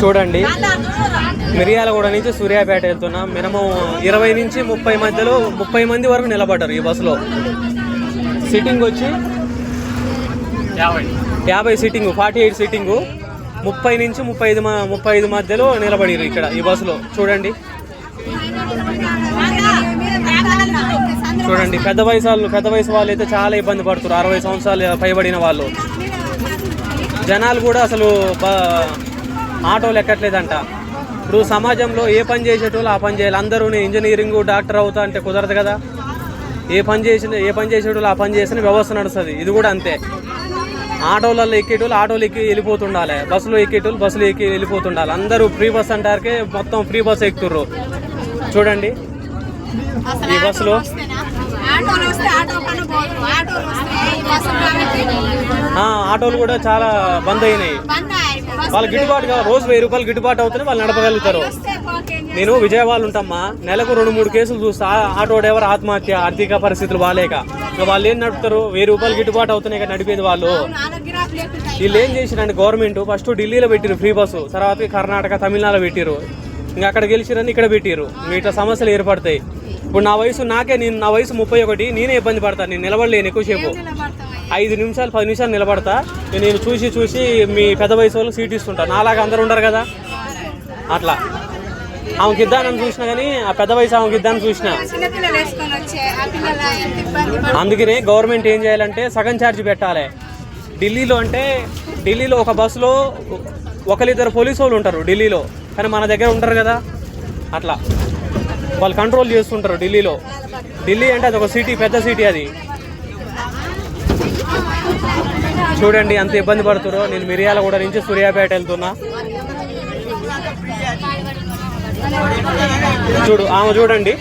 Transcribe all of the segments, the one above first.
చూడండి. మిరియాలగూడ నుంచి సూర్యాపేట వెళ్తున్నాం. మినిమం ఇరవై నుంచి ముప్పై మధ్యలో ముప్పై మంది వరకు నిలబడ్డారు ఈ బస్సులో. సిట్టింగ్ వచ్చి యాభై సిట్టింగ్ ఫార్టీ ఎయిట్ సిట్టింగు ముప్పై నుంచి ముప్పై ఐదు ముప్పై ఐదు మధ్యలో నిలబడిరు ఇక్కడ ఈ బస్సులో. చూడండి. చూడండి పెద్ద వయసు వాళ్ళు పెద్ద వయసు వాళ్ళు అయితే చాలా ఇబ్బంది పడుతున్నారు. అరవై సంవత్సరాలు పైబడిన వాళ్ళు. జనాలు కూడా అసలు ఆటోలు ఎక్కట్లేదంట ఇప్పుడు సమాజంలో ఏ పని చేసేటోళ్ళు ఆ పని చేయాలి. అందరూ ఇంజనీరింగ్ డాక్టర్ అవుతా అంటే కుదరదు కదా. ఏ పని చేసిన ఏ పని చేసేటోళ్ళు ఆ పని చేసిన వ్యవస్థ నడుస్తుంది. ఇది కూడా అంతే. ఆటోలలో ఎక్కేటోళ్ళు ఆటోలు ఎక్కి వెళ్ళిపోతుండాలి. బస్సులో ఎక్కేటోళ్ళు బస్సులు ఎక్కి వెళ్ళిపోతుండాలి. అందరూ ఫ్రీ బస్ అంటారకే మొత్తం ఫ్రీ బస్ ఎక్కుతుర్రు. చూడండి. ఈ బస్సులో ఆటోలు కూడా చాలా బంద్ అయినాయి వాళ్ళు గిట్టుబాటు కావాలి. రోజు వెయ్యి రూపాయలు గిట్టుబాటు అవుతుంది వాళ్ళు నడపగలుగుతారు. నేను విజయవాడ ఉంటామ్మా. నెలకు రెండు మూడు కేసులు చూస్తా. ఆ- ఆటో డ్రైవర్ ఆత్మహత్య ఆర్థిక పరిస్థితులు బాగాలేక ఇక వాళ్ళు ఏం నడుపుతారు? వెయ్యి రూపాయలు గిట్టుబాటు అవుతున్నాయి కదా నడిపేది వాళ్ళు. వీళ్ళు ఏం చేసిరండి గవర్నమెంట్ ఫస్ట్ ఢిల్లీలో పెట్టిరు ఫ్రీ బస్సు. తర్వాత కర్ణాటక తమిళనాడులో పెట్టిరు ఇంకా అక్కడ గెలిచిరని ఇక్కడ పెట్టిరు ఇంకా ఇట్లా సమస్యలు ఏర్పడతాయి. ఇప్పుడు నా వయసు నాకే నేను నా వయసు ముప్పై ఒకటి నేనే ఇబ్బంది పడతాను. నేను నిలబడలేను ఎక్కువసేపు. ఐదు నిమిషాలు పది నిమిషాలు నిలబడతా. నేను చూసి చూసి మీ పెద్ద వయసు వాళ్ళకి సీట్ ఇస్తుంటా. నాలాగా అందరు ఉండరు కదా? అట్లా. ఆమెకి ఇద్దానని చూసినా కానీ ఆ పెద్ద వయసు ఆమెకి ఇద్దాని చూసిన. అందుకనే గవర్నమెంట్ ఏం చేయాలంటే సగం ఛార్జ్ పెట్టాలి. ఢిల్లీలో అంటే ఢిల్లీలో ఒక బస్సులో ఒకరిద్దరు పోలీసు వాళ్ళు ఉంటారు ఢిల్లీలో. కానీ మన దగ్గర ఉంటారు కదా? అట్లా. వాళ్ళు కంట్రోల్ చేస్తుంటారు ఢిల్లీలో. ఢిల్లీ అంటే అది ఒక సిటీ పెద్ద సిటీ అది. చూడండి అంత ఇబ్బంది పడుతురో. నేను మిరియాలగూడ నుంచి సూర్యాపేట వెళ్తున్నా. చూడు ఆమె చూడండి.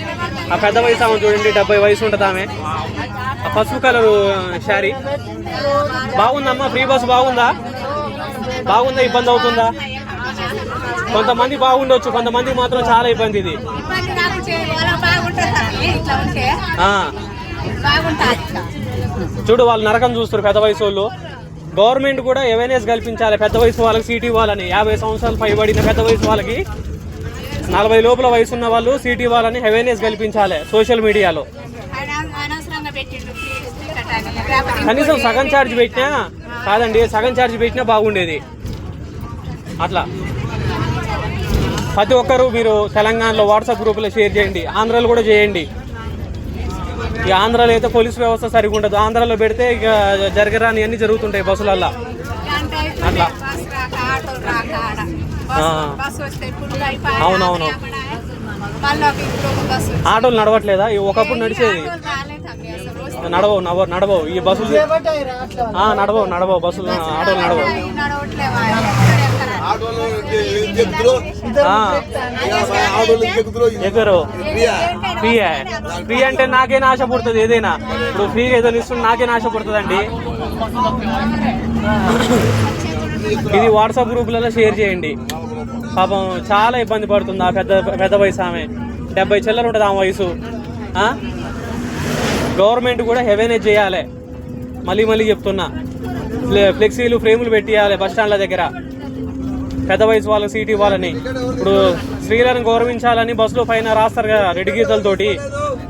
ఆ పెద్ద వయసు ఆమె చూడండి డెబ్బై వయసు ఉంటుంది ఆమె. ఆ పసుపు కలర్ శారీ. బాగుందమ్మా ఫ్రీ బస్ బాగుందా? బాగుందా ఇబ్బంది అవుతుందా? కొంతమంది బాగుండొచ్చు కొంతమందికి మాత్రం చాలా ఇబ్బంది ఇది. చూడు వాళ్ళు నరకం చూస్తారు పెద్ద వయసు వాళ్ళు గవర్నమెంట్ కూడా అవేర్నెస్ కల్పించాలి. పెద్ద వయసు వాళ్ళకి సీట్ ఇవ్వాలని యాభై సంవత్సరాలు పైబడిన పెద్ద వయసు వాళ్ళకి. నలభై లోపల వయసు ఉన్న వాళ్ళు సీట్ ఇవ్వాలని అవేర్నెస్ కల్పించాలి సోషల్ మీడియాలో కనీసం సగం ఛార్జ్ పెట్టినా కాదండి సగం ఛార్జ్ పెట్టినా బాగుండేది. అట్లా. ప్రతి ఒక్కరు మీరు తెలంగాణలో వాట్సాప్ గ్రూపులో షేర్ చేయండి. ఆంధ్రాలో కూడా చేయండి. ఈ ఆంధ్రాలో అయితే పోలీస్ వ్యవస్థ సరిగా ఉండదు. ఆంధ్రాలో పెడితే ఇక జరగరాని అన్ని జరుగుతుంటాయి బస్సులల్లో. అంటే అట్లా. అవునవును. ఆటోలు నడవట్లేదా? ఒకప్పుడు నడిచేది. నడవవు నడవవు నడవవు. ఈ బస్సులు నడవవు నడవవు. బస్సులు ఆటోలు నడవవు. ఎగరు ఫ్రీ ఫ్రీ అంటే నాకేనా ఆశ పుడుతుంది ఏదైనా. ఇప్పుడు ఫ్రీగా ఏదో ఇస్తుంటే నాకేనా ఆశ అండి ఇది వాట్సాప్ గ్రూపులలో షేర్ చేయండి. పాపం చాలా ఇబ్బంది పడుతుంది ఆ పెద్ద పెద్ద వయసు ఆమె. డెబ్బై చిల్లర ఉంటుంది ఆమె వయసు. గవర్నమెంట్ కూడా హెవెనేజ్ చేయాలి. మళ్ళీ మళ్ళీ చెప్తున్నా. ఫ్లెక్సీలు ఫ్రేములు పెట్టియాలి బస్ స్టాండ్ల దగ్గర. పెద్ద వయసు వాళ్ళకి సీట్ ఇవ్వాలని. ఇప్పుడు స్త్రీలను గౌరవించాలని బస్సులో పైన రాస్తారు కదా రెడ్డి గీతలతోటి.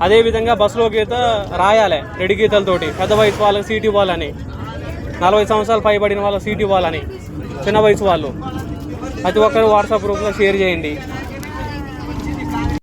అదే విధంగా బస్సులో గీత రాయాలి రెడ్డి గీతలతోటి. పెద్ద వయసు వాళ్ళకి సీట్ ఇవ్వాలని. నలభై సంవత్సరాలు పైబడిన వాళ్ళకి సీట్ ఇవ్వాలని. చిన్న వయసు వాళ్ళు. ప్రతి ఒక్కరు వాట్సాప్ గ్రూప్లో షేర్ చేయండి.